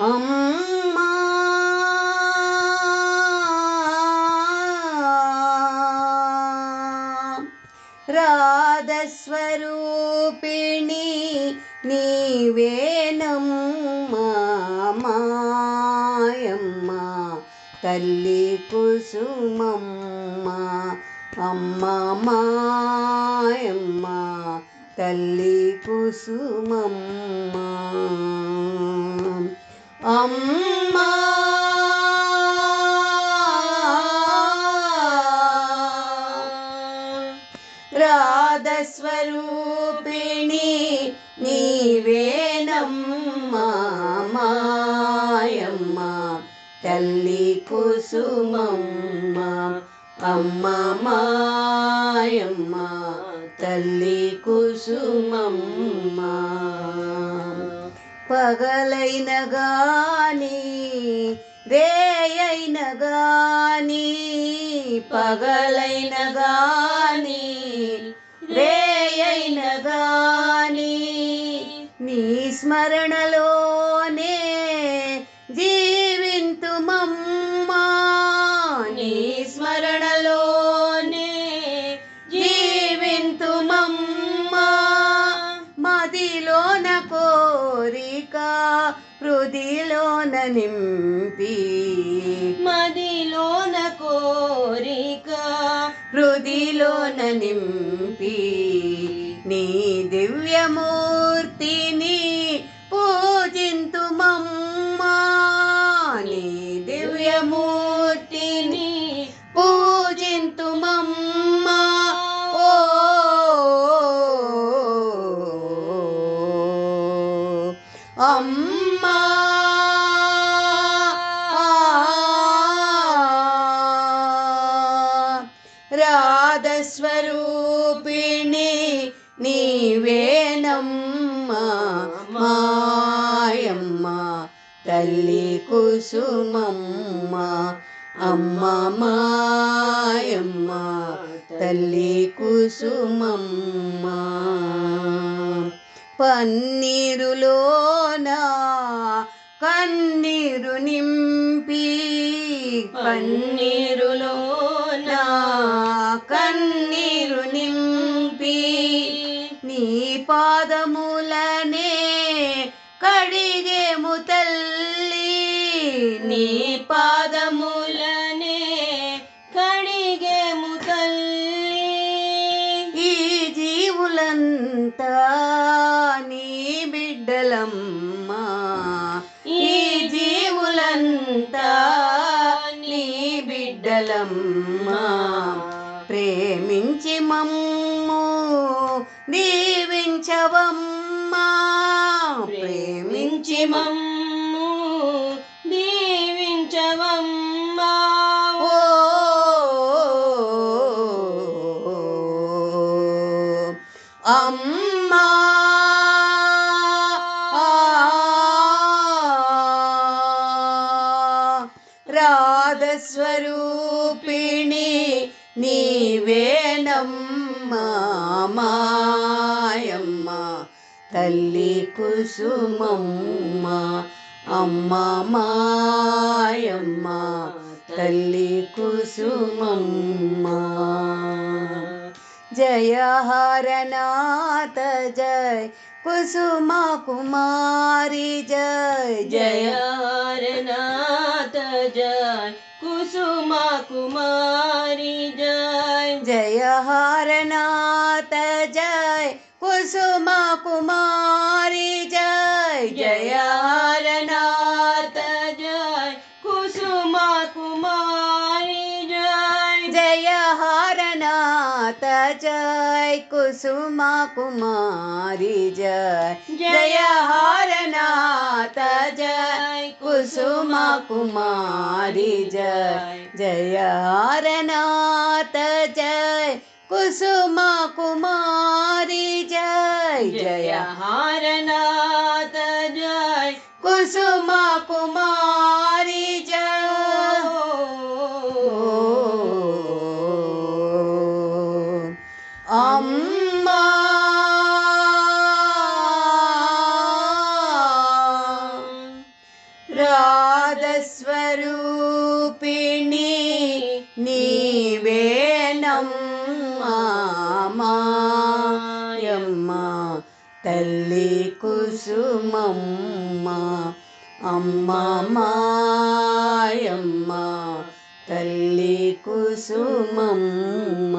అమ్మా. రాధస్వరూపిణి నీవేనమ్మా మాయమ్మ. తల్లి కుసుమమ్మ అమ్మ మాయమ్మ. తల్లి కుసుమమ్మ. స్వరూపిణి నీవేనమ్మా తల్లి కుసుమమ్మ అమ్మ మాయమ్మ తల్లి కుసుమమ్మ. పగలైన గాని వేయైన గాని పగలైన గాని స్మరణలోనే జీవింతుమమ్మా. నీ స్మరణలోనే జీవింతుమమ్మా. మదిలోన కోరిక హృదిలోన నింపి. మదిలోన కోరిక హృదిలోన నింపి. నీ దివ్యమూర్తిని పాదస్వరూపిణి నీవేనమ్మా మాయమ్మ తల్లి కుసుమమ్మ అమ్మ మాయమ్మ తల్లి కుసుమమ్మ. పన్నీరులోన కన్నీరు నింపి పన్నీరులో నింపి నీ పాదములనే కడిగేము తల్లి. నీ పాదములనే కడిగేము తల్లి. ఈ జీవులంతా నీ బిడ్డలమ్మా. ఈ జీవులంతా నీ బిడ్డలమ్మా. ప్రేమించి మమ్ము దీవించవమ్మా. ప్రేమించి మమ్ము దీవించవమ్మా. ఓ అమ్మా. రాధస్వరూపిణి నీవేనమ్మా మాయమ్మ. తల్లి కుసుమమ్మ అమ్మ మాయమ్మ. తల్లి కుసుమమ్మ. జయ హరనాథ జయ కుసుమ కుమారి జయ. జయ జయ నాథ జయ ಕುಸುಮಾ ಕುಮಾರಿ ಜಯ ಜಯ ಹಾರನಾಥ ಜಯ ಕುಸುಮಾ ಕುಮಾರ कुसुमा कुमारी जय। जय हारनाथ जय। कुसुमा कुमारी जय। जय। हारनाथ जय। कुसुमा कुमारी जय जय हारनाथ जय। कुसुमा कुमार నీవేనమ్మా తల్లి కుసుమమ్మ అమ్మ మాయమ్మ తల్లి కుసుమమ్మ